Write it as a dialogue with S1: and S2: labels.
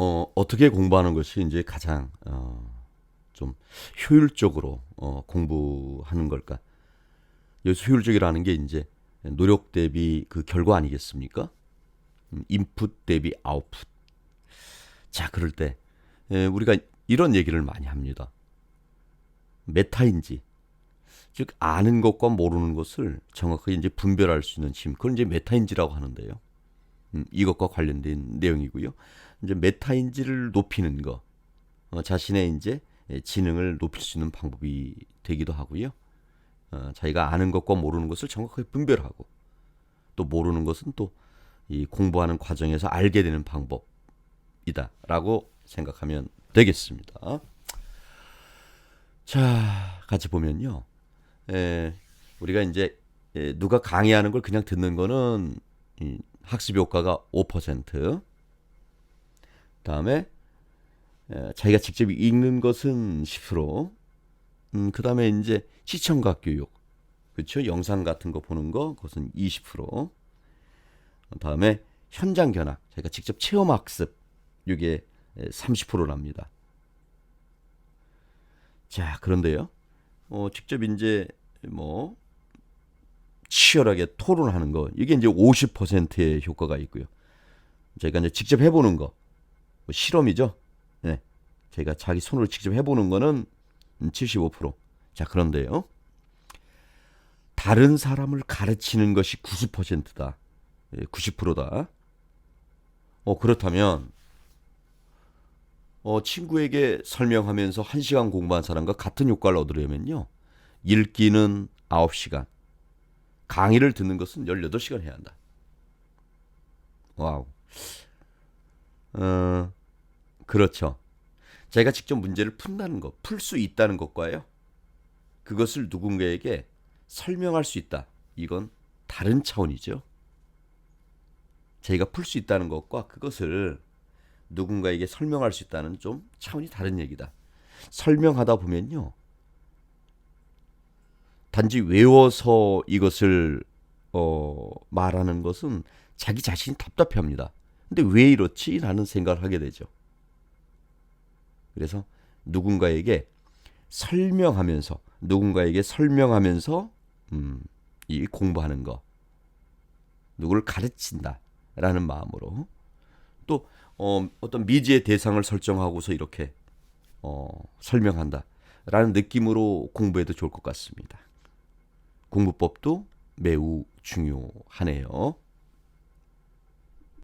S1: 어, 어떻게 공부하는 것이 이제 가장 어, 좀 효율적으로 어, 공부하는 걸까? 여기서 효율적이라는 게 이제 노력 대비 그 결과 아니겠습니까? 음, 인풋 대비 아웃풋. 자, 그럴 때 에, 우리가 이런 얘기를 많이 합니다. 메타인지, 즉 아는 것과 모르는 것을 정확하게 이제 분별할 수 있는 힘, 그걸 이제 메타인지라고 하는데요. 음, 이것과 관련된 내용이고요. 이제 메타인지를 높이는 거, 어, 자신의 이제 지능을 높일 수 있는 방법이 되기도 하고요. 어, 자기가 아는 것과 모르는 것을 정확하게 분별하고 또 모르는 것은 또 이 공부하는 과정에서 알게 되는 방법이다라고 생각하면 되겠습니다. 자, 같이 보면요. 에, 우리가 이제 에, 누가 강의하는 걸 그냥 듣는 거는 이 학습 효과가 5%. 다음에 에, 자기가 직접 읽는 것은 10%. 음, 그다음에 이제 시청각 교육. 그렇죠? 영상 같은 거 보는 거 그것은 20%. 다음에 현장 견학. 자기가 직접 체험 학습. 이게 30%랍니다. 자, 그런데요. 어, 직접 이제 뭐 치열하게 토론하는 거 이게 이제 50%의 효과가 있고요. 저희가 이제 직접 해보는 거 뭐 실험이죠. 네, 저희가 자기 손으로 직접 해보는 거는 75%. 자 그런데요. 다른 사람을 가르치는 것이 90%다. 90%다. 어 그렇다면 어, 친구에게 설명하면서 1시간 공부한 사람과 같은 효과를 얻으려면요. 읽기는 9시간, 강의를 듣는 것은 18시간 해야 한다. 와우. 어, 그렇죠. 자기가 직접 문제를 푼다는 것, 풀 수 있다는 것과요. 그것을 누군가에게 설명할 수 있다. 이건 다른 차원이죠. 자기가 풀 수 있다는 것과 그것을 누군가에게 설명할 수 있다는 좀 차원이 다른 얘기다. 설명하다 보면요. 단지 외워서 이것을 어, 말하는 것은 자기 자신이 답답해합니다. 근데 왜 이렇지? 라는 생각을 하게 되죠. 그래서 누군가에게 설명하면서 누군가에게 설명하면서 음, 이 공부하는 거 누구를 가르친다라는 마음으로 또 어, 어떤 미지의 대상을 설정하고서 이렇게 어, 설명한다라는 느낌으로 공부해도 좋을 것 같습니다. 공부법도 매우 중요하네요.